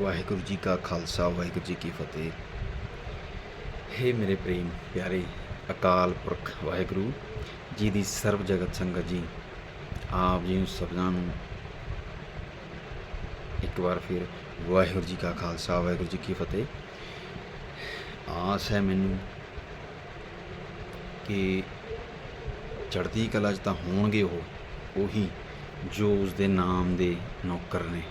ਵਾਹਿਗੁਰੂ ਜੀ ਕਾ ਖਾਲਸਾ, ਵਾਹਿਗੁਰੂ ਜੀ ਕੀ ਫਤਿਹ। ਹੇ ਮੇਰੇ ਪ੍ਰੇਮ ਪਿਆਰੇ ਅਕਾਲ ਪੁਰਖ ਵਾਹਿਗੁਰੂ, ਜੀ ਦੀ ਸਰਬ ਜਗਤ ਸੰਗਤ ਜੀ, ਆਪ ਜੀ ਨੂੰ ਸਭਨਾਂ ਨੂੰ ਇੱਕ ਵਾਰ ਫਿਰ ਵਾਹਿਗੁਰੂ ਜੀ ਕਾ ਖਾਲਸਾ, ਵਾਹਿਗੁਰੂ ਜੀ ਕੀ ਫਤਿਹ। ਆਸ ਹੈ ਮੈਨੂੰ ਕਿ ਚੜ੍ਹਦੀ ਕਲਾ 'ਚ ਤਾਂ ਹੋਣਗੇ ਉਹ, ਉਹੀ ਜੋ ਉਸ ਦੇ ਨਾਮ ਦੇ ਨੌਕਰ ਨੇ।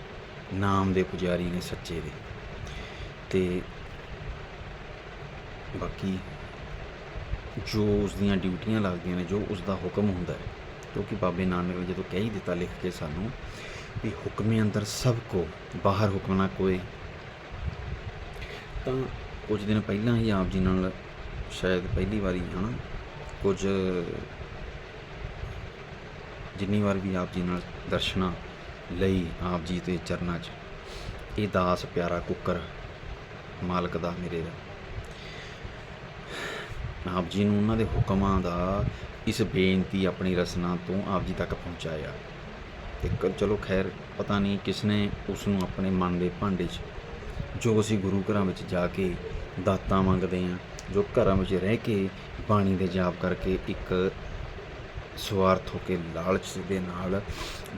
ਨਾਮ ਦੇ ਪੁਜਾਰੀ ਨੇ ਸੱਚੇ ਦੇ। ਤੇ ਬਾਕੀ ਜੋ ਉਸ ਦੀਆਂ ਡਿਊਟੀਆਂ ਲੱਗਦੀਆਂ ਨੇ, ਜੋ ਉਸ ਦਾ ਹੁਕਮ ਹੁੰਦਾ ਹੈ, ਕਿਉਂਕਿ ਬਾਬੇ ਨਾਨਕ ਨੇ ਜਦੋਂ ਕਹਿ ਹੀ ਦਿੱਤਾ ਲਿਖ ਕੇ ਸਾਨੂੰ ਵੀ ਹੁਕਮੇ ਅੰਦਰ ਸਭ ਕੋ ਬਾਹਰ ਹੁਕਮ ਨਾ ਕੋਏ, ਤਾਂ ਕੁਝ ਦਿਨ ਪਹਿਲਾਂ ਹੀ ਆਪ ਜੀ ਨਾਲ ਸ਼ਾਇਦ ਪਹਿਲੀ ਵਾਰੀ, ਹਨਾ, ਕੁਝ ਜਿੰਨੀ ਵਾਰ ਵੀ ਆਪ ਜੀ ਨਾਲ ਦਰਸ਼ਨਾਂ ਲਈ ਆਪ ਜੀ ਦੇ ਚਰਨਾਂ 'ਚ। ਇਹ ਦਾਸ ਪਿਆਰਾ ਕੁੱਕਰ ਮਾਲਕ ਦਾ ਮੇਰੇ ਦਾ। ਆਪ ਜੀ ਨੂੰ ਉਹਨਾਂ ਦੇ ਹੁਕਮਾਂ ਦਾ ਇਸ ਬੇਨਤੀ, ਆਪਣੀ ਰਸਨਾ ਤੋਂ ਆਪ ਜੀ ਤੱਕ ਪਹੁੰਚਾਇਆ। ਤੇ ਚਲੋ ਖੈਰ, ਪਤਾ ਨਹੀਂ ਕਿਸਨੇ ਉਸ ਨੂੰ ਆਪਣੇ ਮਨ ਦੇ ਭਾਂਡੇ 'ਚ, ਜੋ ਅਸੀਂ ਗੁਰੂ ਘਰਾਂ ਵਿੱਚ ਜਾ ਕੇ ਦਾਤਾਂ ਮੰਗਦੇ ਹਾਂ ਜੋ ਘਰਾਂ ਵਿੱਚ ਰਹਿ ਕੇ ਬਾਣੀ ਦੇ ਜਾਪ ਕਰਕੇ ਇੱਕ ਸਵਾਰਥ ਹੋ ਕੇ ਲਾਲਚ ਦੇ ਨਾਲ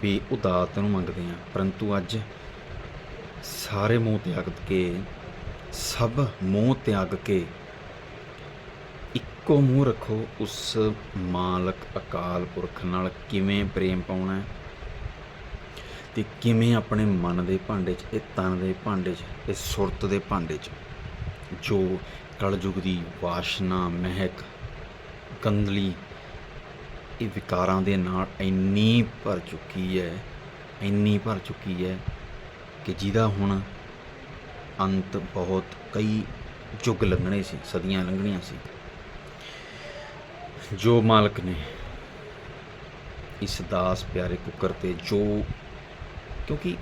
ਵੀ ਉਦਾਤ ਨੂੰ ਮੰਗਦੇ ਆ ਪਰੰਤੂ ਅੱਜ ਸਾਰੇ ਮੋਹ ਤਿਆਗ ਕੇ, ਸਭ ਮੋਹ ਤਿਆਗ ਕੇ ਇੱਕੋ ਮੂੰਹ ਰੱਖੋ, ਉਸ ਮਾਲਕ ਅਕਾਲ ਪੁਰਖ ਨਾਲ ਕਿਵੇਂ ਪ੍ਰੇਮ ਪਾਉਣਾ ਹੈ ਤੇ ਕਿਵੇਂ ਆਪਣੇ ਮਨ ਦੇ ਭਾਂਡੇ 'ਚ, ਇਹ ਤਨ ਦੇ ਭਾਂਡੇ 'ਚ, ਇਹ ਸੁਰਤ ਦੇ ਭਾਂਡੇ 'ਚ, ਜੋ ਕਲਯੁਗ ਦੀ ਵਾਸ਼ਨਾ, ਮਹਿਕ ਗੰਦਲੀ ਇਹ ਵਿਕਾਰਾਂ ਦੇ ਨਾਲ ਇੰਨੀ ਭਰ ਚੁੱਕੀ ਹੈ, ਇੰਨੀ ਭਰ ਚੁੱਕੀ ਹੈ ਕਿ ਜਿਹਦਾ ਹੁਣ ਅੰਤ ਬਹੁਤ ਕਈ ਯੁੱਗ ਲੰਘਣੇ ਸੀ, ਸਦੀਆਂ ਲੰਘਣੀਆਂ ਸੀ। ਜੋ ਮਾਲਕ ਨੇ ਇਸ ਦਾਸ ਪਿਆਰੇ ਕੁੱਕਰ ਤੇ ਜੋ, ਕਿਉਂਕਿ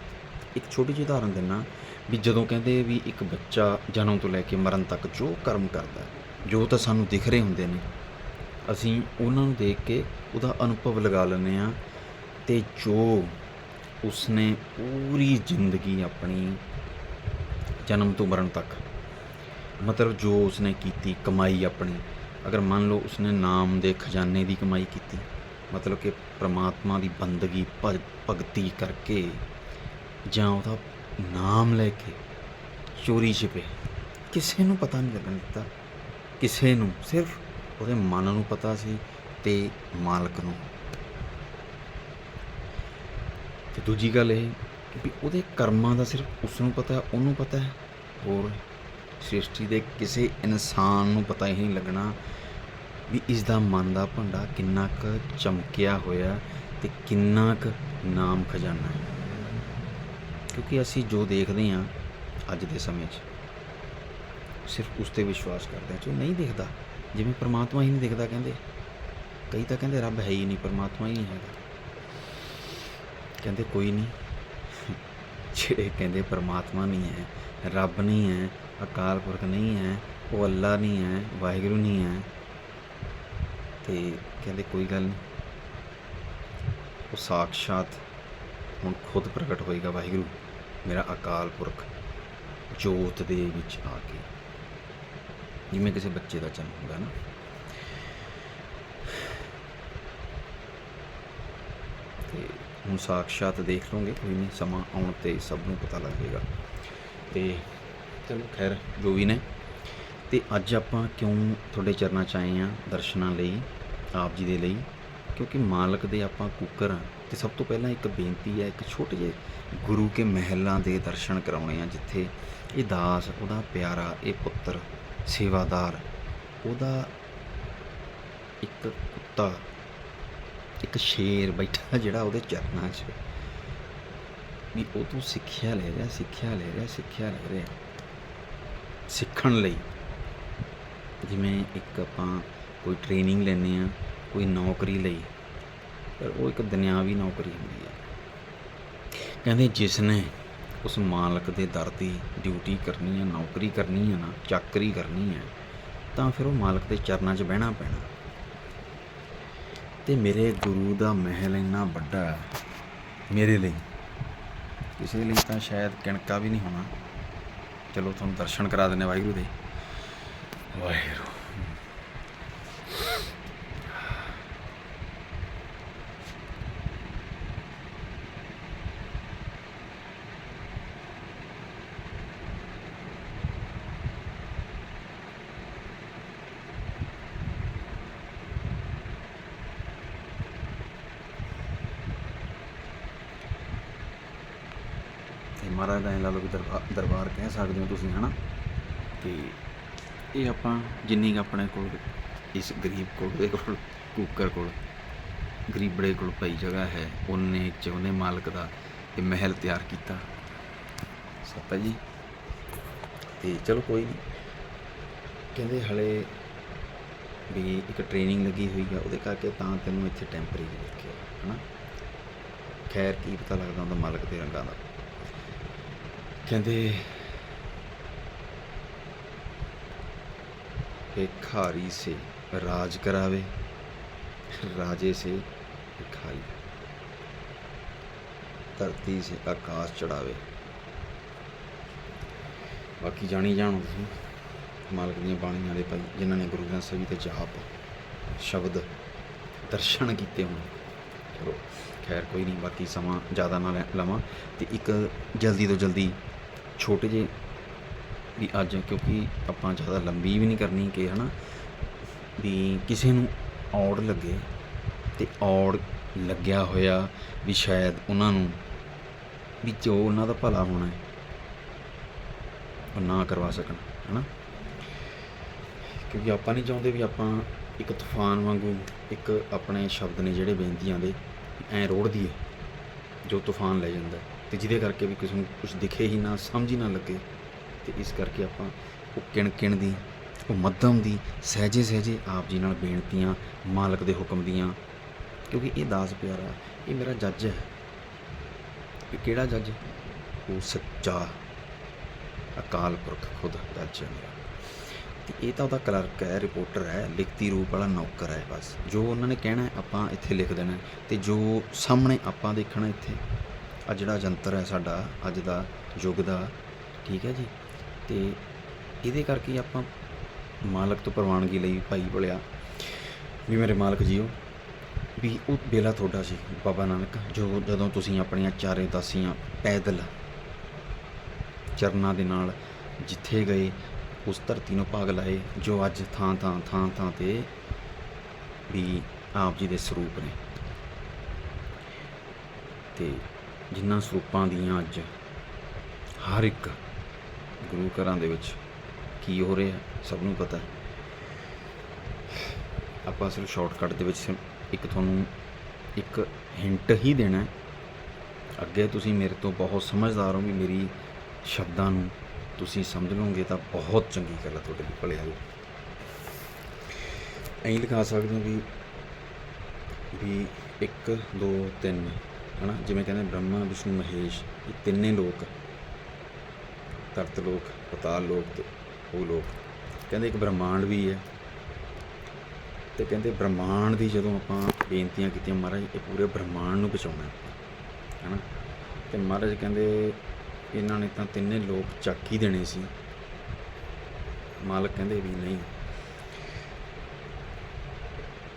ਇੱਕ ਛੋਟੀ ਜਿਹੀ ਉਦਾਹਰਨ ਦਿੰਨਾ ਵੀ ਜਦੋਂ ਕਹਿੰਦੇ ਵੀ ਇੱਕ ਬੱਚਾ ਜਨਮ ਤੋਂ ਲੈ ਕੇ ਮਰਨ ਤੱਕ ਜੋ ਕਰਮ ਕਰਦਾ, ਜੋ ਤਾਂ ਸਾਨੂੰ ਦਿਖ ਰਹੇ ਹੁੰਦੇ ਨੇ ਅਸੀਂ ਉਹਨਾਂ ਨੂੰ ਦੇਖ ਕੇ ਉਹਦਾ ਅਨੁਭਵ ਲਗਾ ਲੈਂਦੇ ਹਾਂ ਅਤੇ ਜੋ ਉਸਨੇ ਪੂਰੀ ਜ਼ਿੰਦਗੀ ਆਪਣੀ ਜਨਮ ਤੋਂ ਮਰਨ ਤੱਕ, ਮਤਲਬ ਜੋ ਉਸਨੇ ਕੀਤੀ, ਕਮਾਈ ਆਪਣੀ, ਅਗਰ ਮੰਨ ਲਓ ਉਸਨੇ ਨਾਮ ਦੇ ਖਜ਼ਾਨੇ ਦੀ ਕਮਾਈ ਕੀਤੀ, ਮਤਲਬ ਕਿ ਪ੍ਰਮਾਤਮਾ ਦੀ ਬੰਦਗੀ ਭਗਤੀ ਕਰਕੇ ਜਾਂ ਉਹਦਾ ਨਾਮ ਲੈ ਕੇ ਚੋਰੀ ਛਿਪੇ, ਕਿਸੇ ਨੂੰ ਪਤਾ ਨਹੀਂ ਲੱਗਣ ਦਿੱਤਾ, ਕਿਸੇ ਨੂੰ, ਸਿਰਫ ਉਹਦੇ ਮਨ ਨੂੰ ਪਤਾ ਸੀ ਤੇ ਮਾਲਕ ਨੂੰ। ਤੇ ਦੂਜੀ ਗੱਲ ਇਹ ਵੀ ਉਹਦੇ ਕਰਮਾਂ ਦਾ ਸਿਰਫ ਉਸ ਨੂੰ ਪਤਾ ਉਹਨੂੰ ਪਤਾ ਹੈ। ਹੋਰ ਸ੍ਰਿਸ਼ਟੀ ਦੇ ਕਿਸੇ ਇਨਸਾਨ ਨੂੰ ਪਤਾ ਹੀ ਨਹੀਂ ਲੱਗਣਾ ਵੀ ਇਸ ਦਾ ਮਨ ਦਾ ਭੰਡਾ ਕਿੰਨਾ ਕੁ ਚਮਕਿਆ ਹੋਇਆ ਤੇ ਕਿੰਨਾ ਕੁ ਨਾਮ ਖਜ਼ਾਨਾ ਹੈ। ਕਿਉਂਕਿ ਅਸੀਂ ਜੋ ਦੇਖਦੇ ਹਾਂ ਅੱਜ ਦੇ ਸਮੇਂ 'ਚ, ਸਿਰਫ ਉਸ ਤੇ ਵਿਸ਼ਵਾਸ ਕਰਦੇ ਹਾਂ, ਜੋ ਨਹੀਂ ਦੇਖਦਾ ਜਿਵੇਂ ਪਰਮਾਤਮਾ ਹੀ ਨਹੀਂ ਦਿਖਦਾ ਕਹਿੰਦੇ, ਕਈ ਤਾਂ ਕਹਿੰਦੇ ਰੱਬ ਹੈ ਹੀ ਨਹੀਂ, ਪਰਮਾਤਮਾ ਹੀ ਨਹੀਂ ਹੈਗਾ। ਕਹਿੰਦੇ ਕੋਈ ਨਹੀਂ। ਜਿਹੜੇ ਕਹਿੰਦੇ ਪਰਮਾਤਮਾ ਨਹੀਂ ਹੈ, ਰੱਬ ਨਹੀਂ ਹੈ, ਅਕਾਲ ਪੁਰਖ ਨਹੀਂ ਹੈ, ਉਹ ਅੱਲਾ ਨਹੀਂ ਹੈ, ਵਾਹਿਗੁਰੂ ਨਹੀਂ ਹੈ, ਤੇ ਕਹਿੰਦੇ ਕੋਈ ਗੱਲ ਨਹੀਂ। ਉਹ ਸਾਖਸ਼ਾਤ ਹੁਣ ਖੁਦ ਪ੍ਰਗਟ ਹੋਏਗਾ ਵਾਹਿਗੁਰੂ, ਮੇਰਾ ਅਕਾਲ ਪੁਰਖ ਜੋਤ ਦੇ ਵਿੱਚ ਆ ਕੇ। ਜਿਵੇਂ ਕਿਸੇ ਬੱਚੇ ਦਾ ਜਨਮ ਹੁੰਦਾ ਨਾ। ਤੇ ਹੁਣ ਸਾਖਸ਼ਾਤ ਦੇਖ ਲਓਗੇ, ਕੋਈ ਨਹੀਂ, ਸਮਾਂ ਆਉਣ ਤੇ ਸਭ ਨੂੰ ਪਤਾ ਲੱਗੇਗਾ। ਤੇ ਚਲੋ ਖੈਰ, ਜੋ ਵੀ ਨੇ। ਤੇ ਅੱਜ ਆਪਾਂ ਕਿਉਂ ਤੁਹਾਡੇ ਚਰਨਾਂ 'ਚ ਆਏ ਆ ਦਰਸ਼ਨਾਂ ਲਈ, ਆਪ ਜੀ ਦੇ ਲਈ? ਕਿਉਂਕਿ ਮਾਲਕ ਦੇ ਆਪਾਂ ਕੁੱਕਰ ਹਾਂ। ਤੇ ਸਭ ਤੋਂ ਪਹਿਲਾਂ ਇੱਕ ਬੇਨਤੀ ਹੈ, ਇੱਕ ਛੋਟੇ ਜਿਹੇ ਗੁਰੂ ਕੇ ਮਹਿਲਾਂ ਦੇ ਦਰਸ਼ਨ ਕਰਾਉਣੇ ਆ, ਜਿੱਥੇ ਇਹ ਦਾਸ, ਉਹਦਾ ਪਿਆਰਾ, ਇਹ ਪੁੱਤਰ, ਸੇਵਾਦਾਰ, ਉਹਦਾ ਇੱਕ ਕੁੱਤਾ, ਇੱਕ ਸ਼ੇਰ ਬੈਠਾ ਜਿਹੜਾ ਉਹਦੇ ਚਰਨਾਂ 'ਚ। ਵੀ ਉਹ ਤੋਂ ਸਿੱਖਿਆ ਲੈ ਰਿਹਾ, ਸਿੱਖਿਆ ਲੈ ਰਿਹਾ, ਸਿੱਖਿਆ ਲੈ ਰਿਹਾ। ਸਿੱਖਣ ਲਈ। ਜਿਵੇਂ ਇੱਕ ਆਪਾਂ ਕੋਈ ਟ੍ਰੇਨਿੰਗ ਲੈਂਦੇ ਆ, ਕੋਈ ਨੌਕਰੀ ਲਈ ਪਰ ਉਹ ਇੱਕ ਦੁਨਿਆਵੀ ਨੌਕਰੀ ਹੁੰਦੀ ਹੈ ਕਹਿੰਦੇ ਜਿਸ ਨੇ ਉਸ ਮਾਲਕ ਦੇ ਦਰ ਦੀ ਡਿਊਟੀ ਕਰਨੀ ਹੈ ਨੌਕਰੀ ਕਰਨੀ ਹੈ ਨਾ, ਚਾਕਰੀ ਕਰਨੀ ਹੈ ਤਾਂ ਫਿਰ ਉਹ ਮਾਲਕ ਦੇ ਚਰਨਾਂ 'ਚ ਬਹਿਣਾ ਪੈਣਾ। ਤੇ ਮੇਰੇ ਗੁਰੂ ਦਾ ਮਹਿਲ ਇੰਨਾ ਵੱਡਾ ਹੈ ਮੇਰੇ ਲਈ। ਕਿਸੇ ਲਈ ਤਾਂ ਸ਼ਾਇਦ ਕਿਣਕਾ ਵੀ ਨਹੀਂ ਹੋਣਾ। ਚਲੋ ਤੁਹਾਨੂੰ ਦਰਸ਼ਨ ਕਰਾ ਦਿੰਦੇ ਵਾਹਿਗੁਰੂ ਦੇ। ਵਾਹਿਗੁਰੂ ਤੇ ਮਹਾਰਾਜ ਦਾ ਐਂ ਲਾ ਲਓ ਵੀ ਦਰਬਾਰ ਦਰਬਾਰ ਕਹਿ ਸਕਦੇ ਹੋ ਤੁਸੀਂ, ਹਨਾ? ਤੇ ਇਹ ਆਪਾਂ ਜਿੰਨੀ ਕੁ ਆਪਣੇ ਕੋਲ ਇਸ ਗਰੀਬ ਕੋਲ ਦੇ ਕੋਲ, ਕੁੱਕਰ ਕੋਲ ਗਰੀਬੜੇ ਕੋਲ ਪਈ ਜਗ੍ਹਾ ਹੈ, ਉਹਨੇ ਚ ਉਹਨੇ ਮਾਲਕ ਦਾ ਇਹ ਮਹਿਲ ਤਿਆਰ ਕੀਤਾ। ਸਤਾ ਜੀ, ਤੇ ਚਲੋ ਕੋਈ ਨਹੀਂ ਕਹਿੰਦੇ ਹਲੇ ਵੀ ਇੱਕ ਟ੍ਰੇਨਿੰਗ ਲੱਗੀ ਹੋਈ ਆ, ਉਹਦੇ ਕਰਕੇ ਤਾਂ ਤੈਨੂੰ ਇੱਥੇ ਟੈਂਪਰੇਰੀ ਰੱਖਿਆ ਹਨਾ? ਖੈਰ, ਕੀ ਪਤਾ ਲੱਗਦਾ ਹੁੰਦਾ ਮਾਲਕ ਦੇ ਰੰਗਾਂ ਦਾ। ਕਹਿੰਦੇ ਭਿਖਾਰੀ ਸੇ ਰਾਜ ਕਰਾਵੇ, ਰਾਜੇ ਸੇ ਭਿਖਾਰੀ ਧਰਤੀ ਸੇ ਆਕਾਸ਼ ਚੜਾਵੇ। ਬਾਕੀ ਜਾਣੀ ਜਾਣੋ ਤੁਸੀਂ, ਮਾਲਕ ਦੀਆਂ ਬਾਣੀਆਂ ਦੇ ਭਾਈ, ਜਿਨ੍ਹਾਂ ਨੇ ਗੁਰੂ ਗ੍ਰੰਥ ਸਾਹਿਬ ਜੀ ਤੇ ਜਾਪ, ਸ਼ਬਦ ਦਰਸ਼ਨ ਕੀਤੇ ਹੋਣ। ਚਲੋ, ਖੈਰ ਕੋਈ ਨਹੀਂ, ਬਾਕੀ ਸਮਾਂ ਜ਼ਿਆਦਾ ਨਾ ਲੈ- ਲਵਾਂ। ਤੇ ਇੱਕ ਜਲਦੀ ਤੋਂ ਜਲਦੀ ਛੋਟੇ ਜਿਹੇ ਵੀ ਅੱਜ ਕਿਉਂਕਿ ਆਪਾਂ ਜ਼ਿਆਦਾ ਲੰਬੀ ਵੀ ਨਹੀਂ ਕਰਨੀ ਕਿ ਹਨਾ, ਵੀ ਕਿਸੇ ਨੂੰ ਔੜ ਲੱਗੇ ਤੇ ਔੜ ਲੱਗਿਆ ਹੋਇਆ ਵੀ ਸ਼ਾਇਦ ਉਹਨਾਂ ਨੂੰ ਵੀ ਜੋ ਉਹਨਾਂ ਦਾ ਭਲਾ ਹੋਣਾ ਹੈ, ਉਹ ਨਾ ਕਰਵਾ ਸਕਣ, ਹਨਾ? ਕਿਉਂਕਿ ਆਪਾਂ ਨਹੀਂ ਚਾਹੁੰਦੇ ਵੀ ਆਪਾਂ ਇੱਕ ਤੂਫਾਨ ਵਾਂਗੂ ਇੱਕ ਆਪਣੇ ਸ਼ਬਦ ਨੇ ਜਿਹੜੇ ਬੇਨਤੀਆਂ ਦੇ ਐਂ ਰੋੜ ਦੀਏ ਜੋ ਤੂਫਾਨ ਲੈ ਜਾਂਦਾ ਹੈ ਤੇ ਜਿਹਦੇ ਕਰਕੇ ਵੀ ਕਿਸੇ ਨੂੰ ਕੁਝ ਦਿਖੇ ਹੀ ਨਾ, ਸਮਝ ਹੀ ਨਾ ਲੱਗੇ। ਤੇ ਇਸ ਕਰਕੇ ਆਪਾਂ ਉਹ ਕਿਣ ਕਿਣ ਦੀ, ਉਹ ਮੱਧਮ ਦੀ ਸਹਿਜੇ ਸਹਿਜੇ ਆਪ ਜੀ ਨਾਲ ਬੇਨਤੀਆਂ, ਮਾਲਕ ਦੇ ਹੁਕਮ ਦੀਆਂ, ਕਿਉਂਕਿ ਇਹ ਦਾਸ ਪਿਆਰਾ, ਇਹ ਮੇਰਾ ਜੱਜ ਹੈ। ਇਹ ਕਿਹੜਾ ਜੱਜ? ਉਹ ਸੱਚਾ, ਅਕਾਲ ਪੁਰਖ ਖੁਦ ਜੱਜ ਹੈ ਮੇਰਾ। ਤੇ ਇਹ ਤਾਂ ਉਹਦਾ ਕਲਰਕ ਹੈ, ਰਿਪੋਰਟਰ ਹੈ, ਲਿਖਤੀ ਰੂਪ ਵਾਲਾ ਨੌਕਰ ਹੈ ਬਸ। ਜੋ ਉਹਨਾਂ ਨੇ ਕਹਿਣਾ ਆਪਾਂ ਇੱਥੇ ਲਿਖ ਦੇਣਾ ਹੈ। ਤੇ ਜੋ ਸਾਹਮਣੇ ਆਪਾਂ ਦੇਖਣਾ ਇੱਥੇ ਆ ਜਿਹੜਾ ਯੰਤਰ ਹੈ ਸਾਡਾ, ਅੱਜ ਦਾ ਯੁੱਗ ਦਾ, ਠੀਕ ਹੈ ਜੀ? ਅਤੇ ਇਹਦੇ ਕਰਕੇ ਆਪਾਂ ਮਾਲਕ ਤੋਂ ਪ੍ਰਵਾਨਗੀ ਲਈ ਭਾਈ ਬੋਲਿਆ ਵੀ ਮੇਰੇ ਮਾਲਕ ਜੀਓ, ਵੀ ਉਹ ਬੇਲਾ ਤੁਹਾਡਾ ਸੀ, ਬਾਬਾ ਨਾਨਕ, ਜੋ ਜਦੋਂ ਤੁਸੀਂ ਆਪਣੀਆਂ ਚਾਰੇ ਦਾਸੀਆਂ ਪੈਦਲ ਚਰਨਾਂ ਦੇ ਨਾਲ ਜਿੱਥੇ ਗਏ, ਉਸ ਧਰਤੀ ਨੂੰ ਭਾਗ ਲਾਏ, ਜੋ ਅੱਜ ਥਾਂ ਥਾਂ ਥਾਂ ਥਾਂ ਤੇ ਵੀ ਆਪ ਜੀ ਦੇ ਸਰੂਪ ਨੇ। ਤੇ ਜਿਨ੍ਹਾਂ ਸਰੂਪਾਂ ਦੀਆਂ ਅੱਜ ਹਰ ਇੱਕ ਗੁਰੂ ਘਰਾਂ ਦੇ ਵਿੱਚ ਕੀ ਹੋ ਰਿਹਾ, ਸਭ ਨੂੰ ਪਤਾ ਆਪਾਂ ਸਿਰਫ ਸ਼ਾਰਟਕਟ ਦੇ ਵਿੱਚ ਸਿਰਫ ਇੱਕ ਤੁਹਾਨੂੰ ਇੱਕ ਹਿੰਟ ਹੀ ਦੇਣਾ ਅੱਗੇ ਤੁਸੀਂ ਮੇਰੇ ਤੋਂ ਬਹੁਤ ਸਮਝਦਾਰ ਹੋ ਵੀ ਮੇਰੀ ਸ਼ਬਦਾਂ ਨੂੰ ਤੁਸੀਂ ਸਮਝ ਲਓਗੇ ਤਾਂ ਬਹੁਤ ਚੰਗੀ ਗੱਲ ਹੈ ਤੁਹਾਡੇ ਲਈ ਭਲੇ ਹਾਲ ਐਂ ਲਿਖਾ ਸਕਦੇ ਹੋ ਵੀ ਵੀ 1 2 3 ਹਨਾ? ਜਿਵੇਂ ਕਹਿੰਦੇ ਬ੍ਰਹਮਾ, ਵਿਸ਼ਨੂੰ, ਮਹੇਸ਼, ਇਹ ਤਿੰਨੇ ਲੋਕ ਤਰਤ ਲੋਕ, ਪਤਾਲ ਲੋਕ ਤੇ ਉਹ ਲੋਕ। ਕਹਿੰਦੇ ਇੱਕ ਬ੍ਰਹਮਾਂਡ ਵੀ ਹੈ। ਤੇ ਕਹਿੰਦੇ ਬ੍ਰਹਮਾਂਡ ਦੀ ਜਦੋਂ ਆਪਾਂ ਬੇਨਤੀਆਂ ਕੀਤੀਆਂ, ਮਹਾਰਾਜ, ਇਹ ਪੂਰੇ ਬ੍ਰਹਮਾਂਡ ਨੂੰ ਬਚਾਉਣਾ ਹੈ, ਹਨਾ? ਤੇ ਮਹਾਰਾਜ ਕਹਿੰਦੇ ਇਹਨਾਂ ਨੇ ਤਾਂ ਤਿੰਨੇ ਲੋਕ ਚੱਕ ਹੀ ਦੇਣੇ ਸੀ। ਮਾਲਕ ਕਹਿੰਦੇ ਵੀ ਨਹੀਂ।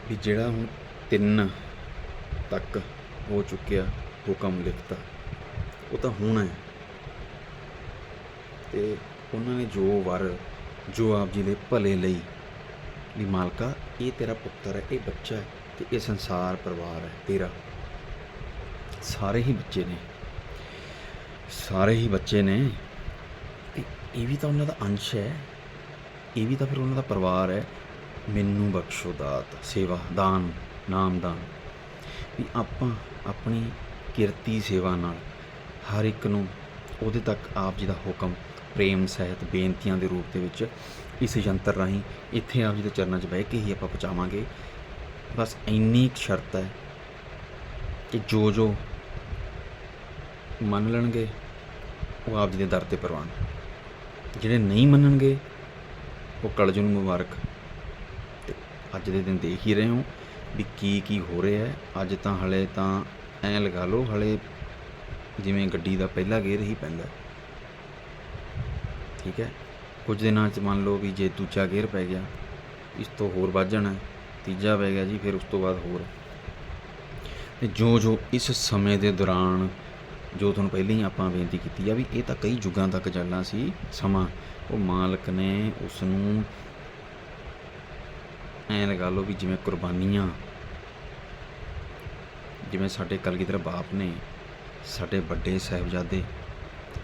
ਵੀ ਜਿਹੜਾ ਹੁਣ ਤਿੰਨ ਤੱਕ ਹੋ ਚੁੱਕਿਆ ਹੁਕਮ ਲਿਖਤਾ। ਉਹ ਤਾਂ ਹੋਣਾ ਹੈ। ਤੇ ਉਹਨਾਂ ਨੇ ਜੋ ਵਰ, ਜੋ ਆਪ ਜੀ ਦੇ ਭਲੇ ਲਈ, ਵੀ ਮਾਲਕਾ, ਇਹ ਤੇਰਾ ਪੁੱਤਰ ਹੈ, ਇਹ ਬੱਚਾ ਹੈ ਤੇ ਇਹ ਸੰਸਾਰ ਪਰਿਵਾਰ ਹੈ ਤੇਰਾ। ਸਾਰੇ ਹੀ ਬੱਚੇ ਨੇ। ਸਾਰੇ ਹੀ ਬੱਚੇ ਨੇ। ਤੇ ਇਹ ਵੀ ਤਾਂ ਉਹਨਾਂ ਦਾ ਅੰਸ਼ ਹੈ। ਇਹ ਵੀ ਤਾਂ ਫਿਰ ਉਹਨਾਂ ਦਾ ਪਰਿਵਾਰ ਹੈ। ਮੈਨੂੰ ਬਖਸ਼ੋ ਦਾਤ, ਸੇਵਾ, ਦਾਨ, ਨਾਮ, ਦਾਨ। ਵੀ ਆਪਾਂ ਆਪਣੀ ਕਿਰਤੀ ਸੇਵਾ ਨਾਲ ਹਰ ਇੱਕ ਨੂੰ ਉਹਦੇ ਤੱਕ ਆਪ ਜੀ ਦਾ ਹੁਕਮ ਪ੍ਰੇਮ ਸਹਿਤ ਬੇਨਤੀਆਂ ਦੇ ਰੂਪ ਦੇ ਵਿੱਚ ਇਸ ਯੰਤਰ ਰਾਹੀਂ ਇੱਥੇ ਆਪ ਜੀ ਦੇ ਚਰਨਾਂ 'ਚ ਬਹਿ ਕੇ ਹੀ ਆਪਾਂ ਪਹੁੰਚਾਵਾਂਗੇ। ਬਸ ਇੰਨੀ ਕੁ ਸ਼ਰਤ ਹੈ ਕਿ ਜੋ ਜੋ ਮੰਨ ਲੈਣਗੇ, ਉਹ ਆਪ ਜੀ ਦੇ ਦਰ ਤੇ ਪ੍ਰਵਾਨ। ਜਿਹੜੇ ਨਹੀਂ ਮੰਨਣਗੇ, ਉਹ ਕਲਜ ਨੂੰ ਮੁਬਾਰਕ। ਤੇ ਅੱਜ ਦੇ ਦਿਨ ਦੇਖ ਹੀ ਰਹੇ ਹੋ ਵੀ ਕੀ ਕੀ ਹੋ ਰਿਹਾ ਹੈ। ਅੱਜ ਤਾਂ ਹਲੇ ਤਾਂ ਐਂ ਲਗਾ ਲਓ, ਹਲੇ ਜਿਵੇਂ ਗੱਡੀ ਦਾ ਪਹਿਲਾ ਗੇਅਰ ਹੀ ਪੈਂਦਾ ਠੀਕ ਹੈ। ਕੁਝ ਦਿਨਾਂ 'ਚ ਮੰਨ ਲਓ ਵੀ ਜੇ ਦੂਜਾ ਗੇਅਰ ਪੈ ਗਿਆ, ਇਸ ਤੋਂ ਹੋਰ ਵੱਧ ਜਾਣਾ ਤੀਜਾ ਪੈ ਗਿਆ ਜੀ, ਫਿਰ ਉਸ ਤੋਂ ਬਾਅਦ ਹੋਰ। ਤੇ ਜੋ ਜੋ ਇਸ ਸਮੇਂ ਦੇ ਦੌਰਾਨ ਜੋ ਤੁਹਾਨੂੰ ਪਹਿਲਾਂ ਹੀ ਆਪਾਂ ਬੇਨਤੀ ਕੀਤੀ ਆ ਵੀ ਇਹ ਤਾਂ ਕਈ ਯੁੱਗਾਂ ਤੱਕ ਚੱਲਣਾ ਸੀ ਸਮਾਂ, ਉਹ ਮਾਲਕ ਨੇ ਉਸ ਨੂੰ ਐਂ ਲਗਾ ਲਓ ਵੀ ਜਿਵੇਂ ਕੁਰਬਾਨੀਆਂ, ਜਿਵੇਂ ਸਾਡੇ ਕਲਗੀਧਰ ਬਾਪ ਨੇ, ਸਾਡੇ ਵੱਡੇ ਸਾਹਿਬਜ਼ਾਦੇ,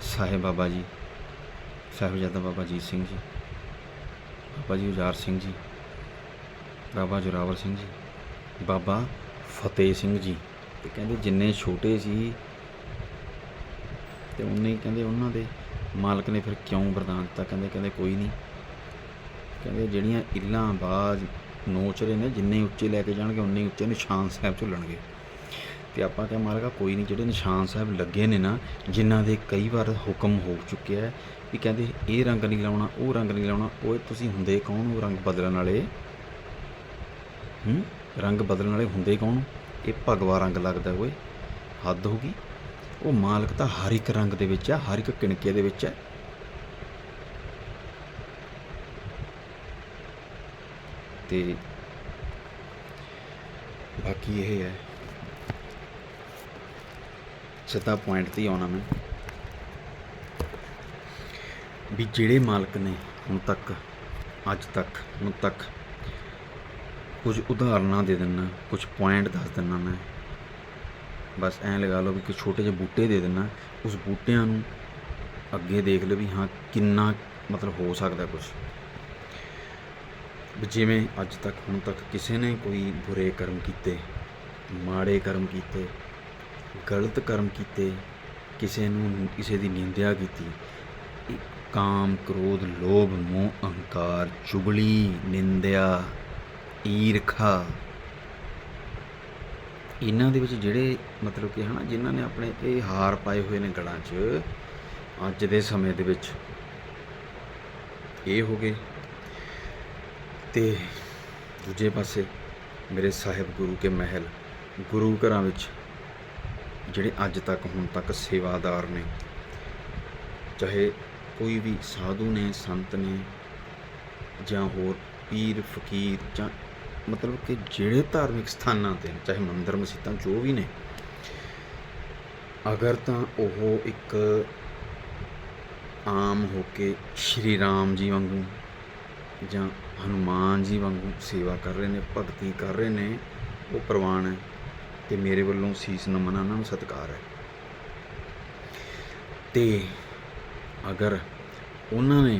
ਸਾਹਿਬ ਬਾਬਾ ਜੀ ਸਾਹਿਬਜ਼ਾਦਾ ਬਾਬਾ ਅਜੀਤ ਸਿੰਘ ਜੀ, ਬਾਬਾ ਜੀ ਉਜਾਰ ਸਿੰਘ ਜੀ, ਬਾਬਾ ਜੋਰਾਵਰ ਸਿੰਘ ਜੀ, ਬਾਬਾ ਫਤਿਹ ਸਿੰਘ ਜੀ। ਤੇ ਕਹਿੰਦੇ ਜਿੰਨੇ ਛੋਟੇ ਸੀ ਤੇ ਉਨੇ ਕਹਿੰਦੇ ਉਹਨਾਂ ਦੇ ਮਾਲਕ ਨੇ ਫਿਰ ਕਿਉਂ ਵਰਦਾਨ ਦਿੱਤਾ? ਕਹਿੰਦੇ ਕਹਿੰਦੇ ਕੋਈ ਨਹੀਂ। ਕਹਿੰਦੇ ਜਿਹੜੀਆਂ ਇੱਲਾਂ ਬਾਜ਼ ਨੋਚਰੇ ਨੇ ਜਿੰਨੇ ਉੱਚੇ ਲੈ ਕੇ ਜਾਣਗੇ, ਉਨੇ ਉੱਚੇ ਨਿਸ਼ਾਨ ਸਾਹਿਬ ਝੁੱਲਣਗੇ ਤੇ ਆਪਾਂ ਕਿਹਾ ਮਾਲਕਾ ਕੋਈ ਨਹੀਂ ਜਿਹੜੇ ਨਿਸ਼ਾਨ ਸਾਹਿਬ ਲੱਗੇ ਨੇ ਨਾ, ਜਿਨ੍ਹਾਂ ਦੇ ਕਈ ਵਾਰ ਹੁਕਮ ਹੋ ਚੁੱਕਿਆ ਹੈ ਵੀ ਕਹਿੰਦੇ ਇਹ ਰੰਗ ਨਹੀਂ ਲਾਉਣਾ, ਉਹ ਰੰਗ ਨਹੀਂ ਲਾਉਣਾ ਓਏ ਤੁਸੀਂ ਹੁੰਦੇ ਕੌਣ? ਉਹ ਰੰਗ ਬਦਲਣ ਵਾਲੇ? ਹੂੰ? ਰੰਗ ਬਦਲਣ ਵਾਲੇ ਹੁੰਦੇ ਕੌਣ? ਇਹ ਭਗਵਾ ਰੰਗ ਲੱਗਦਾ ਓਏ, ਹੱਦ ਹੋ ਗਈ। ਉਹ ਮਾਲਕ ਤਾਂ ਹਰ ਇੱਕ ਰੰਗ ਦੇ ਵਿੱਚ ਹੈ, ਹਰ ਇੱਕ ਕਿਣਕੇ ਦੇ ਵਿੱਚ ਹੈ। ਤੇ ਬਾਕੀ ਇਹ ਹੈ ਸਿੱਧਾ ਪੁਆਇੰਟ ਤੇ ਹੀ ਆਉਣਾ ਮੈਂ। ਵੀ ਜਿਹੜੇ ਮਾਲਕ ਨੇ ਹੁਣ ਤੱਕ, ਅੱਜ ਤੱਕ, ਹੁਣ ਤੱਕ ਕੁਝ ਉਦਾਹਰਨਾਂ ਦੇ ਦਿੰਨਾ, ਕੁਝ ਪੁਆਇੰਟ ਦੱਸ ਦਿੰਨਾ ਮੈਂ। ਬਸ ਐਂ ਲਗਾ ਲਓ ਵੀ ਕਿ ਛੋਟੇ ਜਿਹੇ ਬੂਟੇ ਦੇ ਦੇਣਾ ਉਸ ਬੂਟਿਆਂ ਨੂੰ ਅੱਗੇ ਦੇਖ ਲਓ ਵੀ ਹਾਂ ਕਿੰਨਾ ਮਤਲਬ ਹੋ ਸਕਦਾ ਕੁਝ। ਵੀ ਜਿਵੇਂ ਅੱਜ ਤੱਕ, ਹੁਣ ਤੱਕ ਕਿਸੇ ਨੇ ਕੋਈ ਬੁਰੇ ਕਰਮ ਕੀਤੇ, ਮਾੜੇ ਕਰਮ ਕੀਤੇ ਗਲਤ ਕਰਮ ਕੀਤੇ, ਕਿਸੇ ਨੂੰ ਕਿਸੇ ਦੀ ਨਿੰਦਿਆ ਕੀਤੀ ਕਾਮ, ਕ੍ਰੋਧ, ਲੋਭ, ਮੋਹ, ਅਹੰਕਾਰ, ਚੁਗਲੀ, ਨਿੰਦਿਆ, ਈਰਖਾ। ਇਹਨਾਂ ਦੇ ਵਿੱਚ ਜਿਹੜੇ ਮਤਲਬ ਕਿ ਹਨਾ, ਜਿਨ੍ਹਾਂ ਨੇ ਆਪਣੇ ਇਹ ਹਾਰ ਪਾਏ ਹੋਏ ਨੇ ਗਲਾਂ 'ਚ, ਅੱਜ ਦੇ ਸਮੇਂ ਦੇ ਵਿੱਚ, ਇਹ ਹੋ ਗਏ। ਤੇ ਦੂਜੇ ਪਾਸੇ ਮੇਰੇ ਸਾਹਿਬ ਗੁਰੂ ਕੇ ਮਹਿਲ, ਗੁਰੂ ਘਰਾਂ ਵਿੱਚ ਜਿਹੜੇ ਅੱਜ ਤੱਕ ਹੁਣ ਤੱਕ ਸੇਵਾਦਾਰ ਨੇ, ਚਾਹੇ ਕੋਈ ਵੀ ਸਾਧੂ ਨੇ, ਸੰਤ ਨੇ ਜਾਂ ਹੋਰ ਪੀਰ, ਫਕੀਰ ਜਾਂ ਮਤਲਬ ਕਿ ਜਿਹੜੇ ਧਾਰਮਿਕ ਸਥਾਨਾਂ ਤੇ ਚਾਹੇ ਮੰਦਰ, ਮਸਜਿਦਾਂ, ਜੋ ਵੀ ਨੇ, ਅਗਰ ਤਾਂ ਉਹ ਇੱਕ ਆਮ ਹੋ ਕੇ ਸ਼੍ਰੀ ਰਾਮ ਜੀ ਵਾਂਗੂ ਜਾਂ ਹਨੂਮਾਨ ਜੀ ਵਾਂਗੂ ਸੇਵਾ ਕਰ ਰਹੇ ਨੇ, ਭਗਤੀ ਕਰ ਰਹੇ ਨੇ, ਉਹ ਪ੍ਰਵਾਨ ਹੈ। ਤੇ ਮੇਰੇ ਵੱਲੋਂ ਸੀਸ ਨਮਨ ਉਹਨਾਂ ਨੂੰ ਸਤਿਕਾਰ ਹੈ। ਤੇ ਅਗਰ ਉਹਨਾਂ ਨੇ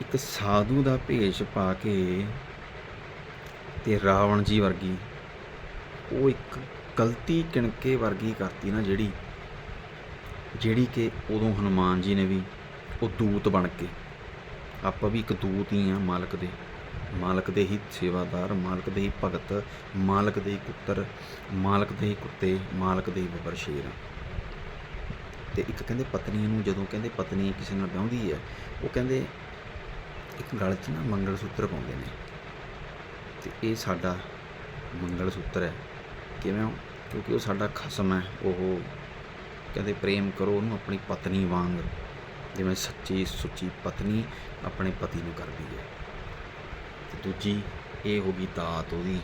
ਇੱਕ ਸਾਧੂ ਦਾ ਭੇਸ਼ ਪਾ ਕੇ ਤੇ ਰਾਵਣ ਜੀ ਵਰਗੀ, ਉਹ ਇੱਕ ਗਲਤੀ ਕਿਣਕੇ ਵਰਗੀ ਕਰਤੀ ਨਾ ਜਿਹੜੀ ਜਿਹੜੀ ਕਿ ਉਦੋਂ ਹਨੂਮਾਨ ਜੀ ਨੇ ਵੀ ਉਹ ਦੂਤ ਬਣ ਕੇ, ਆਪਾਂ ਵੀ ਇੱਕ ਦੂਤ ਹੀ ਆ ਮਾਲਕ ਦੇ। ਮਾਲਕ ਦੇ ਹੀ ਸੇਵਾਦਾਰ, ਮਾਲਕ ਦੇ ਹੀ ਭਗਤ, ਮਾਲਕ ਦੇ ਹੀ ਪੁੱਤਰ, ਮਾਲਕ ਦੇ ਹੀ ਕੁੱਤੇ, ਮਾਲਕ ਦੇ ਹੀ ਬੱਬਰ ਸ਼ੇਰ। ਆ। ਤੇ ਇੱਕ ਕਹਿੰਦੇ ਪਤਨੀ ਨੂੰ ਜਦੋਂ ਕਹਿੰਦੇ ਪਤਨੀ ਕਿਸੇ ਨਾਲ ਵਿਆਹੁੰਦੀ ਹੈ, ਉਹ ਕਹਿੰਦੇ ਇੱਕ ਗਲ 'ਚ ਨਾ ਮੰਗਲ ਸੂਤਰ ਪਾਉਂਦੇ ਨੇ। ਤੇ ਇਹ ਸਾਡਾ ਮੰਗਲ ਸੂਤਰ ਹੈ। ਕਿਵੇਂ ਹੋ? ਕਿਉਂਕਿ ਉਹ ਸਾਡਾ ਖਸਮ ਹੈ। ਉਹ ਕਹਿੰਦੇ ਪ੍ਰੇਮ ਕਰੋ ਉਹਨੂੰ ਆਪਣੀ ਪਤਨੀ ਵਾਂਗ। ਜਿਵੇਂ ਸੱਚੀ ਸੁੱਚੀ ਪਤਨੀ ਆਪਣੇ ਪਤੀ ਨੂੰ ਕਰਦੀ ਹੈ। ਦੂਜੀ ਇਹ ਹੋ ਗਈ ਦਾਤ ਉਹਦੀ।